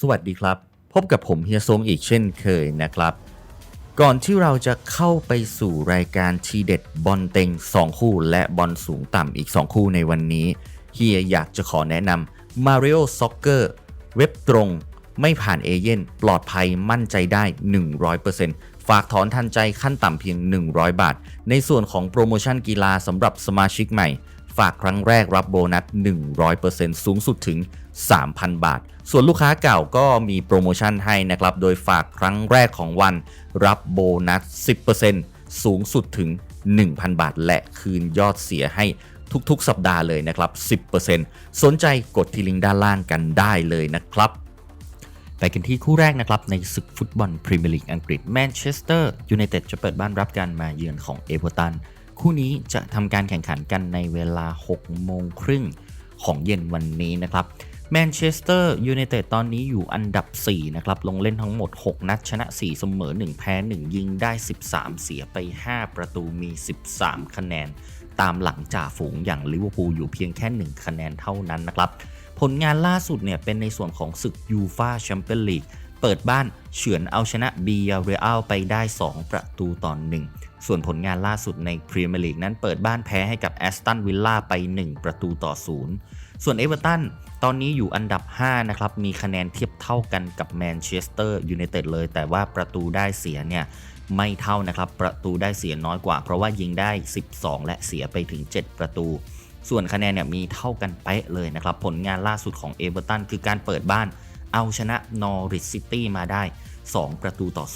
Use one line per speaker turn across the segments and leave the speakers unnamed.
สวัสดีครับ พบกับผมเฮียซงอีกเช่นเคยนะครับ ก่อนที่เราจะเข้าไปสู่รายการทีเด็ดบอลเต็ง 2 คู่ และบอลสูงต่ำอีก 2 คู่ในวันนี้เฮียอยากจะขอแนะนำ Mario Soccer เว็บตรง ไม่ผ่านเอเย่นปลอดภัยมั่นใจได้ 100%ฝากถอนทันใจขั้นต่ำเพียง 100 บาท ในส่วนของโปรโมชั่นกีฬาสำหรับสมาชิกใหม่ ฝากครั้งแรกรับโบนัส 100%สูงสุดถึง 3,000 บาท ส่วนลูกค้าเก่าก็มีโปรโมชั่นให้นะครับ โดยฝากครั้งแรกของวันรับโบนัส 10%สูงสุดถึง 1,000 บาท และคืนยอดเสียให้ทุกๆ สัปดาห์เลยนะครับ 10%สนใจกดที่ลิงก์ด้านล่างกันได้เลยนะครับไปกันที่คู่แรกนะครับ ในศึกฟุตบอลพรีเมียร์ลีกอังกฤษแมนเชสเตอร์ยูไนเต็ดจะเปิดบ้านรับการมาเยือนของเอเวอร์ตันคู่นี้จะทำการแข่งขันกันในเวลา 6 โมงครึ่งของเย็นวันนี้นะครับ แมนเชสเตอร์ยูไนเต็ดตอนนี้อยู่อันดับ 4 นะครับ ลงเล่นทั้งหมด 6 นัดชนะ 4 เสมอ 1 แพ้ 1 ยิงได้ 13 เสียไป 5 ประตูมี 13 คะแนน ตามหลังจ่าฝูงอย่างลิเวอร์พูลอยู่เพียงแค่ 1 คะแนนเท่านั้นนะครับ ผลงานล่าสุดเนี่ยเป็นในส่วนของศึกยูฟาแชมเปี้ยนลีก ปิดบ้านเฉือนเอาชนะบียาเรอัลไปได้ 2 ประตูต่อ1ส่วนผลงานล่าสุดในพรีเมียร์ลีกนั้นเปิดบ้านแพ้ให้กับแอสตันวิลล่าไป 1 ประตูต่อ 0 ส่วนเอเวอร์ตันตอนนี้อยู่อันดับ 5 นะครับ มีคะแนนเทียบเท่ากันกับแมนเชสเตอร์ยูไนเต็ดเลย แต่ว่าประตูได้เสียเนี่ยไม่เท่านะครับ ประตูได้เสียน้อยกว่า เพราะว่ายิงได้ 12 และเสียไปถึง 7 ประตู ส่วนคะแนนเนี่ยมีเท่ากันเป๊ะเลยนะครับ ผลงานล่าสุดของเอเวอร์ตันคือการเปิดบ้าน เอาชนะนอริ c ซิตี้มาได้ 2 ประตูต่อ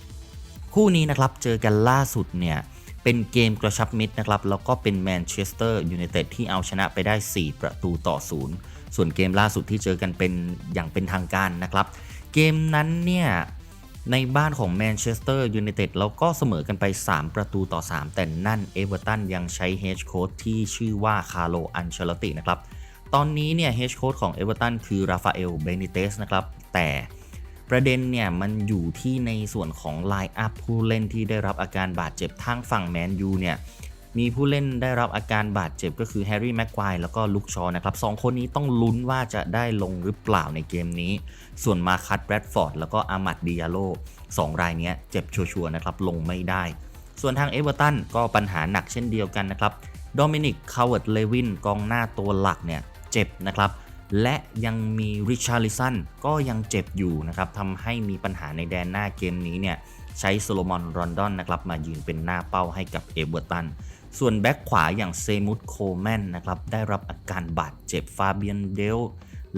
0คู่นี้นะครับเจอกันล่าสุดเนี่ยเป็นเกมกระชับมิตรนะครับแล้วก็เป็นแมนเชสเตอร์ยูไนเต็ดที่เอาชนะไปได้ 4 ประตูต่อ0ส่วนเกมล่าสุดที่เจอกันเป็นอย่างเป็นทางการนะครับเกมนั้นเนี่ยในบ้านของแมนเชสเตอร์ยูไนเต็ดแล้วก็เสมอกันไป 3 ประตูต่อ 3 แต่นั่นเอเวอร์ตันยังใช้เฮดโค้ชที่ชื่อว่าคาร์โลอันเชลตินะครับ ตอนนี้เนี่ยเฮดโค้ชของเอเวอร์ตันคือราฟาเอล เบนิเตสนะครับ แต่ประเด็นเนี่ยมันอยู่ที่ในส่วนของไลน์อัพผู้เล่นที่ได้รับอาการบาดเจ็บทางฝั่งแมนยูเนี่ยมีผู้เล่นได้รับอาการบาดเจ็บก็คือแฮร์รี่แม็กควายแล้วก็ลุคชอนะครับสองคนนี้ต้องลุ้นว่าจะได้ลงหรือเปล่าในเกมนี้ ส่วนมาคัตแบรดฟอร์ดแล้วก็อามัดดิยาโลสองรายนี้เจ็บชัวร์นะครับลงไม่ได้ ส่วนทางเอเวอร์ตันก็ปัญหาหนักเช่นเดียวกันนะครับโดมินิกคาวเวิร์ดเลวินกองหน้าตัวหลักเนี่ย เจ็บนะครับ และยังมีริชาร์ลิสันก็ยังเจ็บอยู่นะครับทำให้มีปัญหาในแดนหน้าเกมนี้เนี่ยใช้โซโลมอนรอนดอนนะครับมายืนเป็นหน้าเป้าให้กับเอเวอร์ตัน ส่วนแบ็กขวาอย่างเซมุตโคแมนนะครับได้รับอาการบาดเจ็บฟาเบียนเดล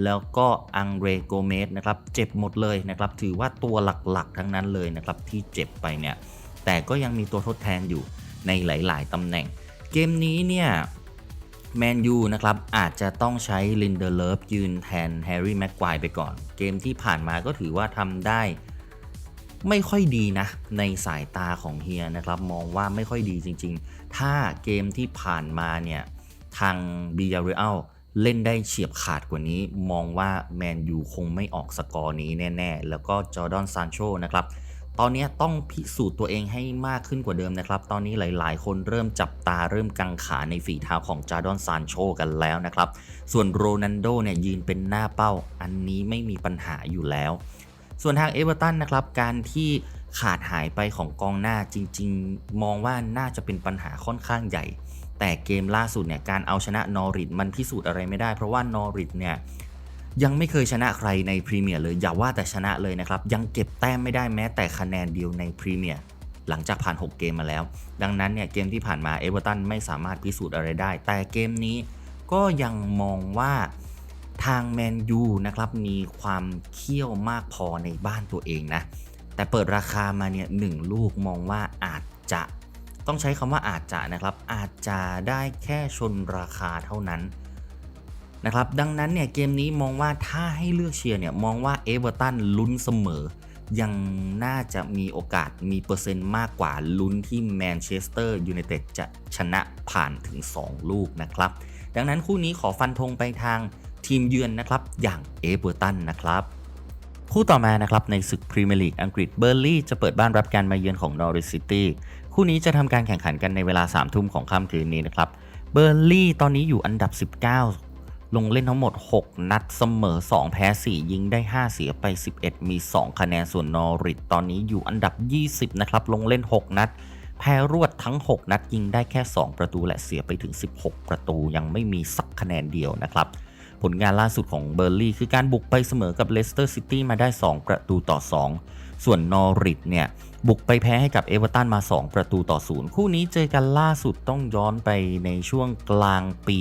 แล้วก็อังเรโกเมสนะครับเจ็บหมดเลยนะครับถือว่าตัวหลักๆทั้งนั้นเลยนะครับที่เจ็บไปเนี่ยแต่ก็ยังมีตัวทดแทนอยู่ในหลาย ๆตำแหน่ง เกมนี้เนี่ย แมนยูนะครับอาจจะต้องใช้ลินเดอร์เลฟยืนแทนแฮร์รี่แม็กควายไปก่อน เกมที่ผ่านมาก็ถือว่าทำได้ ไม่ค่อยดีนะ ในสายตาของเฮียนะครับมองว่าไม่ค่อยดีจริง ๆ ถ้าเกมที่ผ่านมาเนี่ยทางบียาเรอัลเล่นได้เฉียบขาดกว่านี้ มองว่าแมนยูคงไม่ออกสกอร์นี้แน่ ๆ แล้วก็จอร์ดอนซานโชนะครับ ตอนนี้ต้องพิสูจน์ตัวเองให้มากขึ้นกว่าเดิมนะครับ ตอนนี้หลาย ๆ คนเริ่มจับตาเริ่มกังขาในฝีเท้าของจาร์ดอนซานโชกันแล้วนะครับ ส่วนโรนันโดเนี่ยยืนเป็นหน้าเป้า อันนี้ไม่มีปัญหาอยู่แล้ว ส่วนทางเอเวอร์ตันนะครับ การที่ขาดหายไปของกองหน้าจริง ๆ มองว่าน่าจะเป็นปัญหาค่อนข้างใหญ่ แต่เกมล่าสุดเนี่ยการเอาชนะนอริทมันพิสูจน์อะไรไม่ได้ เพราะว่านอริทเนี่ย ยังไม่เคยชนะใครในพรีเมียร์เลยอย่าว่าแต่ชนะเลยนะครับ ยังเก็บแต้มไม่ได้แม้แต่คะแนนเดียวในพรีเมียร์หลังจากผ่าน 6 เกมมาแล้ว ดังนั้นเนี่ยเกมที่ผ่านมาเอเวอร์ตันไม่สามารถพิสูจน์อะไรได้ แต่เกมนี้ก็ยังมองว่าทางแมนยูนะครับมีความเขี้ยวมากพอในบ้านตัวเองนะ แต่เปิดราคามาเนี่ยหนึ่งลูกมองว่าอาจจะต้องใช้คำว่าอาจจะนะครับ อาจจะได้แค่ชนราคาเท่านั้น นะครับดังนั้นเนี่ยเกมนี้มองว่าถ้าให้เลือกเชียร์เนี่ยมองว่าเอเวอร์ตันลุ้นเสมอ ยังน่าจะมีโอกาสมีเปอร์เซ็นต์มากกว่าลุ้นที่แมนเชสเตอร์ยูไนเต็ดจะชนะผ่านถึง 2 ลูกนะครับ ดังนั้นคู่นี้ขอฟันธงไปทางทีมเยือนนะครับอย่างเอเวอร์ตันนะครับคู่ต่อมานะครับในศึกพรีเมียร์ลีกอังกฤษเบอร์ลี่จะเปิดบ้านรับการมาเยือนของนอริ c ซิตี้คู่นี้จะทำการแข่งขันกันในเวลา3ทุ่มของค่ำคืนนี้นะครับเบอร์ลี่ตอนนี้อยู่อันดับ 19 ลงเล่นทั้งหมด 6 นัดเสมอ 2 แพ้ 4 ยิงได้ 5 เสียไป 11 มี 2 คะแนนส่วนนอริทตอนนี้อยู่อันดับ 20 นะครับ ลงเล่น 6 นัด แพ้รวดทั้ง 6 นัด ยิงได้แค่ 2 ประตูและเสียไปถึง 16 ประตูยังไม่มีสักคะแนนเดียวนะครับ ผลงานล่าสุดของเบอร์ลี่คือการบุกไปเสมอกับเลสเตอร์ซิตี้มาได้ 2 ประตูต่อ 2 ส่วนนอริทเนี่ยบุกไปแพ้ให้กับเอเวอร์ตันมา 2 ประตูต่อ0คู่นี้เจอกันล่าสุดต้องย้อนไปในช่วงกลางปี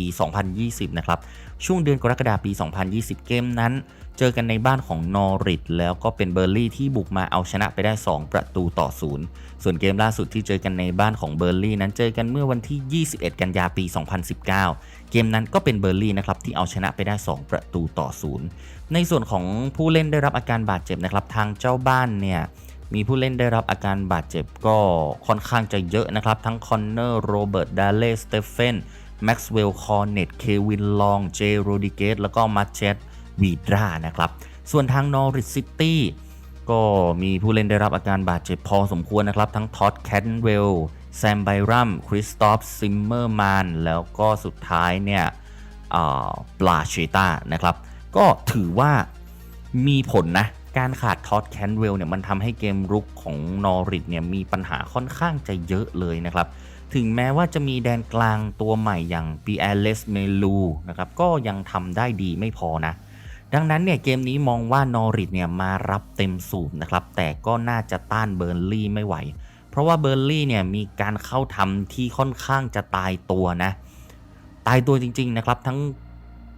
2020 นะครับ ช่วงเดือนกรกฎาคมปี 2020 เกมนั้น เจอกันในบ้านของนอริทแล้วก็เป็นเบอร์ลี่ที่บุกมาเอาชนะไปได้ 2 ประตูต่อ0ส่วนเกมล่าสุดที่เจอกันในบ้านของเบอร์ลี่นั้นเจอกันเมื่อวันที่ 21 กันยาปี 2019 เกมนั้นก็เป็นเบอร์ลี่นะครับที่เอาชนะไปได้ 2 ประตูต่อ0ในส่วนของผู้เล่นได้รับอาการบาดเจ็บนะครับทางเจ้าบ้านเนี่ยมีผู้เล่นได้รับอาการบาดเจ็บก็ค่อนข้างจะเยอะนะครับ ทั้งคอนเนอร์ โรเบิร์ต ดาเล่ สเตเฟน แม็กซ์เวลล์คอร์เนตเควินลองเจโรดิเกสแล้วก็มาเชตวีดรานะครับ ส่วนทางนอริทซิตี้ก็มีผู้เล่นได้รับอาการบาดเจ็บพอสมควรนะครับ ทั้งท็อดแคนเวลแซมไบรัมคริสตอฟซิมเมอร์แมนแล้วก็สุดท้ายเนี่ยปลาเชตานะครับ ก็ถือว่ามีผลนะ การขาดท็อดแคนเวลเนี่ยมันทำให้เกมรุกของนอริทเนี่ยมีปัญหาค่อนข้างจะเยอะเลยนะครับ ถึงแม้ว่าจะมีแดนกลางตัวใหม่อย่างปีแอลเลสเมลูนะครับก็ยังทำได้ดีไม่พอนะ ดังนั้นเนี่ยเกมนี้มองว่านอริทเนี่ยมารับเต็มสูบนะครับ แต่ก็น่าจะต้านเบอร์ลี่ไม่ไหว เพราะว่าเบอร์ลี่เนี่ยมีการเข้าทำที่ค่อนข้างจะตายตัวนะ ตายตัวจริงๆนะครับทั้ง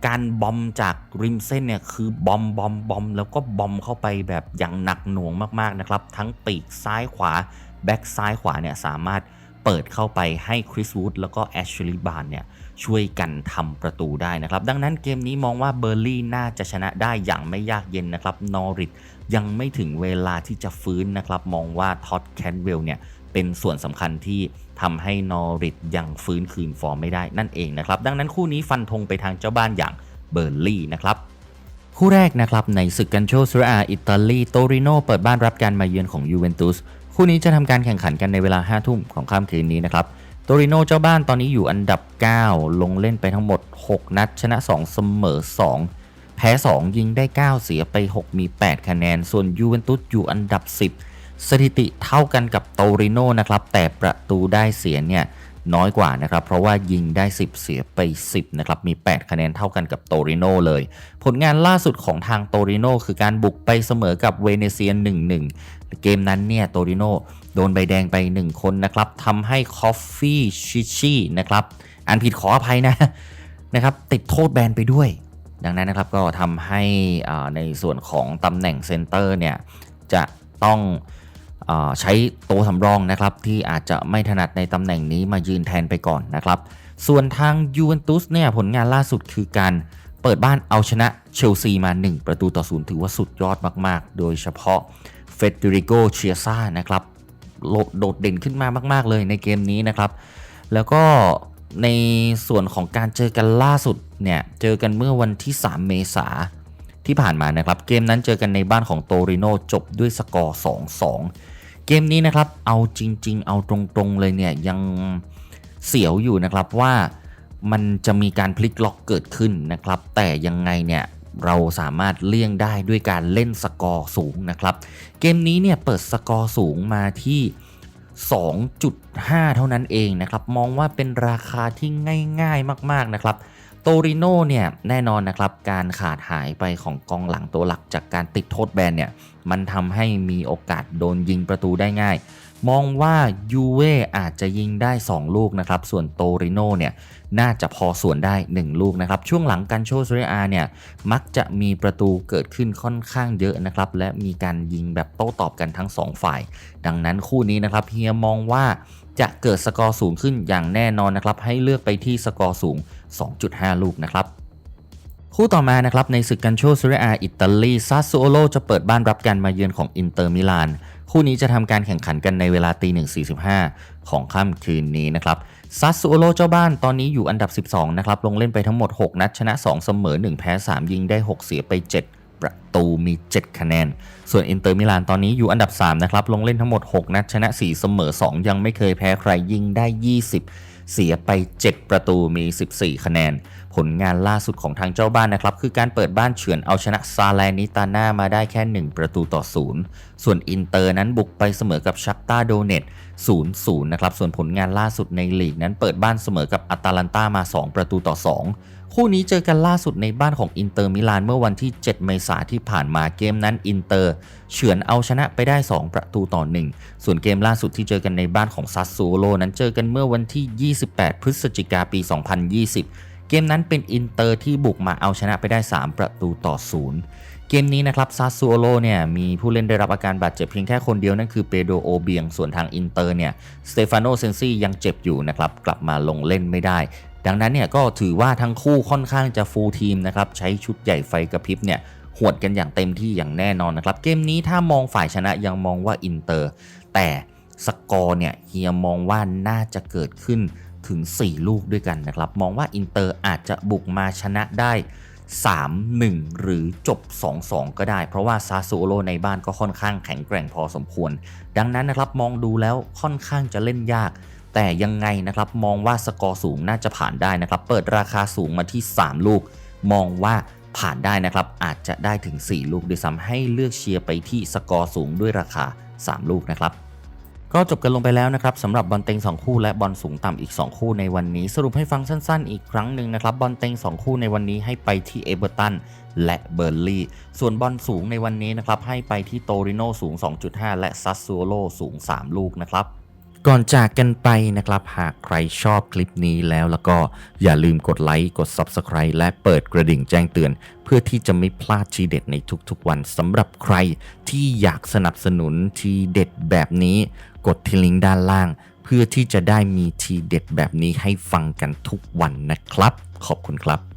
การบอมจากริมเส้นเนี่ยคือบอมบอมบอมแล้วก็บอมเข้าไปแบบอย่างหนักหน่วงมากๆนะครับ ทั้งปีกซ้ายขวาแบ็กซ้ายขวาเนี่ยสามารถเปิดเข้าไปให้คริสวูดแล้วก็แอชลีย์บานเนี่ยช่วยกันทำประตูได้นะครับ ดังนั้นเกมนี้มองว่าเบอร์ลี่น่าจะชนะได้อย่างไม่ยากเย็นนะครับ นอริทยังไม่ถึงเวลาที่จะฟื้นนะครับ มองว่าท็อตแคนเวลเนี่ยเป็นส่วนสำคัญที่ ทำให้นอริทยังฟื้นคืนฟอร์มไม่ได้นั่นเองนะครับ ดังนั้นคู่นี้ฟันธงไปทางเจ้าบ้านอย่างเบอร์ลี่นะครับคู่แรกนะครับในศึกกันโชซเรอาอิตาลีโตริโนเปิดบ้านรับการมาเยือนของยูเวนตุสคู่นี้จะทำการแข่งขันกันในเวลา 5 ทุ่มของค่ำคืนนี้นะครับโตริโนเจ้าบ้านตอนนี้อยู่อันดับ 9 ลงเล่นไปทั้งหมด 6 นัด ชนะ 2 เสมอ 2 แพ้ 2 ยิงได้ 9 เสียไป 6 มี 8 คะแนน ส่วนยูเวนตุสอยู่อันดับ 10 สถิติเท่ากันกับโตริโนนะครับแต่ประตูได้เสียเนี่ยน้อยกว่านะครับ เพราะว่ายิงได้ 10 เสียไป 10นะครับมี 8 คะแนนเท่ากันกับโตริโนเลย ผลงานล่าสุดของทางโตริโนคือการบุกไปเสมอกับเวเนเซีย1-1 เกมนั้นเนี่ยโตริโนโดนใบแดงไป 1 คนนะครับทำให้คอฟฟี่ชิชินะครับอ่านผิดขออภัยนะนะครับติดโทษแบนไปด้วย ดังนั้นนะครับก็ทำให้ในส่วนของตำแหน่งเซนเตอร์เนี่ยจะต้อง ใช้ตัวสำรองนะครับที่อาจจะไม่ถนัดในตำแหน่งนี้มายืนแทนไปก่อนนะครับ ส่วนทางยูเวนตุสเนี่ยผลงานล่าสุดคือการเปิดบ้านเอาชนะเชลซีมา 1 ประตูต่อศูนย์ถือว่าสุดยอดมาก ๆ โดยเฉพาะเฟเดริโกเชียซ่านะครับโดดเด่นขึ้นมามาก ๆ เลยในเกมนี้นะครับ แล้วก็ในส่วนของการเจอกันล่าสุดเนี่ยเจอกันเมื่อวันที่ 3 เมษาที่ผ่านมานะครับ เกมนั้นเจอกันในบ้านของโตริโนจบด้วยสกอร์ 2-2 เกมนี้นะครับเอาจริง ๆ เอาตรงๆเลยเนี่ยยังเสียวอยู่นะครับว่ามันจะมีการพลิกล็อกเกิดขึ้นนะครับ แต่ยังไงเนี่ยเราสามารถเลี่ยงได้ด้วยการเล่นสกอร์สูงนะครับ เกมนี้เนี่ยเปิดสกอร์สูงมาที่ 2.5 เท่านั้นเองนะครับ มองว่าเป็นราคาที่ง่าย ๆมาก ๆนะครับ โตริโนเนี่ยแน่นอนนะครับการขาดหายไปของกองหลังตัวหลักจากการติดโทษแบนเนี่ยมันทำให้มีโอกาสโดนยิงประตูได้ง่าย มองว่ายูเว่อาจจะยิงได้ 2 ลูกนะครับส่วนโตริโนเนี่ยน่าจะพอส่วนได้ 1 ลูกนะครับช่วงหลังการโชว์ซเรียอาเนี่ยมักจะมีประตูเกิดขึ้นค่อนข้างเยอะนะครับและมีการยิงแบบโต้ตอบกันทั้ง 2 ฝ่าย ดังนั้นคู่นี้นะครับเฮียมองว่าจะเกิดสกอร์สูงขึ้นอย่างแน่นอนนะครับให้เลือกไปที่สกอร์สูง 2.5 ลูกนะครับ คู่ต่อมานะครับในศึกกันโชซเรียอิตาลีซาสซูโอโลจะเปิดบ้านรับการมาเยือนของอินเตอร์มิลาน คู่นี้จะทำการแข่งขันกันในเวลาตีหนึ่งสี่สิบห้าของค่ำคืนนี้นะครับซาสซูโอโลเจ้าบ้านตอนนี้อยู่อันดับ 12 นะครับ ลงเล่นไปทั้งหมด 6 นัดชนะ 2 เสมอ 1 แพ้ 3 ยิงได้ 6 เสียไป 7ประตูมี 7 คะแนน ส่วนอินเตอร์มิลานตอนนี้อยู่อันดับ 3 นะครับ ลงเล่นทั้งหมด 6 นัดชนะ 4 เสมอ 2 ยังไม่เคยแพ้ใครยิงได้ 20 เสียไป 7 ประตูมี 14 คะแนน ผลงานล่าสุดของทางเจ้าบ้านนะครับ คือการเปิดบ้านเฉือนเอาชนะซาแลนิตาน่ามาได้แค่ 1 ประตูต่อ 0 ส่วนอินเตอร์นั้นบุกไปเสมอกับชักตาโดเนต0-0 นะครับ ส่วนผลงานล่าสุดในลีกนั้นเปิดบ้านเสมอกับอัตาลันตามา 2 ประตูต่อ 2 คู่นี้เจอกันล่าสุดในบ้านของอินเตอร์มิลานเมื่อวันที่ 7 เมษายนที่ผ่านมาเกมนั้นอินเตอร์เฉือนเอาชนะไปได้ 2 ประตูต่อ 1 ส่วนเกมล่าสุดที่เจอกันในบ้านของซัสซูโลนั้นเจอกันเมื่อวันที่ 28 พฤศจิกาปี 2020 เกมนั้นเป็นอินเตอร์ที่บุกมาเอาชนะไปได้ 3 ประตูต่อ 0เกมนี้นะครับซาซูโอโลเนี่ยมีผู้เล่นได้รับอาการบาดเจ็บเพียงแค่คนเดียวนั่นคือเปโดโอเบียงส่วนทางอินเตอร์เนี่ยสเตฟานโนเซนซี่ยังเจ็บอยู่นะครับ กลับมาลงเล่นไม่ได้ ดังนั้นเนี่ยก็ถือว่าทั้งคู่ค่อนข้างจะฟูลทีมนะครับใช้ชุดใหญ่ไฟกระพริบเนี่ยหวดกันอย่างเต็มที่อย่างแน่นอนนะครับ เกมนี้ถ้ามองฝ่ายชนะยังมองว่าอินเตอร์ แต่สกอร์เนี่ยเฮียมองว่าน่าจะเกิดขึ้นถึง 4 ลูกด้วยกันนะครับ มองว่าอินเตอร์อาจจะบุกมาชนะได้ 3-1 หรือจบ 2-2 ก็ได้ เพราะว่าซาซูโอโลในบ้านก็ค่อนข้างแข็งแกร่งพอสมควร ดังนั้นนะครับมองดูแล้วค่อนข้างจะเล่นยาก แต่ยังไงนะครับมองว่าสกอร์สูงน่าจะผ่านได้นะครับ เปิดราคาสูงมาที่ 3 ลูก มองว่าผ่านได้นะครับ อาจจะได้ถึง 4 ลูกด้วยซ้ำให้เลือกเชียร์ไปที่สกอร์สูงด้วยราคา 3 ลูกนะครับก็จบกันลงไปแล้วนะครับสำหรับบอลเต็ง 2 คู่และบอลสูงต่ำอีก 2 คู่ในวันนี้ สรุปให้ฟังสั้นๆ อีกครั้งหนึ่งนะครับบอลเต็ง 2 คู่ในวันนี้ให้ไปที่เอเบอร์ตันและเบอร์ลี่ส่วนบอลสูงในวันนี้นะครับให้ไปที่โตริโนสูง 2.5 และซัสซูโลสูง 3 ลูกนะครับ ก่อนจากกันไปนะครับ หากใครชอบคลิปนี้แล้วแล้วก็อย่าลืมกดไลค์กด Subscribe และเปิดกระดิ่งแจ้งเตือน เพื่อที่จะไม่พลาดทีเด็ดในทุกๆวันสำหรับใครที่อยากสนับสนุนทีเด็ดแบบนี้ กดที่ลิงก์ด้านล่าง เพื่อที่จะได้มีทีเด็ดแบบนี้ให้ฟังกันทุกวันนะครับ ขอบคุณครับ